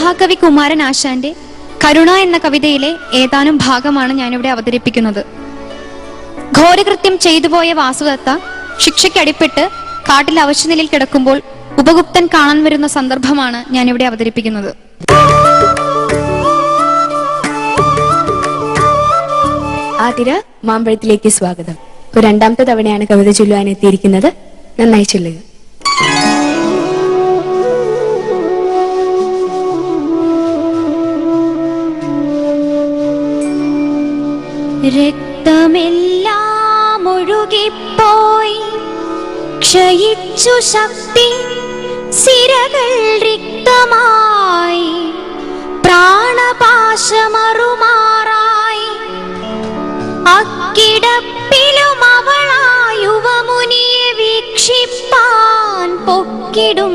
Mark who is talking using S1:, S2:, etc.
S1: മഹാകവി കുമാരൻ ആശാന്റെ കരുണ എന്ന കവിതയിലെ ഏതാനും ഭാഗമാണ് ഞാനിവിടെ അവതരിപ്പിക്കുന്നത്. ഘോരകൃത്യം ചെയ്തുപോയ വാസുദത്ത ശിക്ഷയ്ക്കടിപ്പെട്ട് കാട്ടിൽ അവശ്യനിലയിൽ കിടക്കുമ്പോൾ ഉപഗുപ്തൻ കാണാൻ വരുന്ന സന്ദർഭമാണ് ഞാനിവിടെ അവതരിപ്പിക്കുന്നത്.
S2: ആതിര മാമ്പഴത്തിലേക്ക് സ്വാഗതം. രണ്ടാമത്തെ തവണയാണ് കവിത ചൊല്ലുവാൻ എത്തിയിരിക്കുന്നത്. നന്നായി ചൊല്ലുക.
S1: രക്തമെല്ലാം ഒഴുകിപ്പോയി. ക്ഷയിച്ചു ശക്തി സിരകൾ റിക്തമായി പ്രാണപാശമറുമാറായി. അക്കിടപ്പിലും അവളായുവമുനിയെ വീക്ഷിപ്പാൻ പൊക്കിടും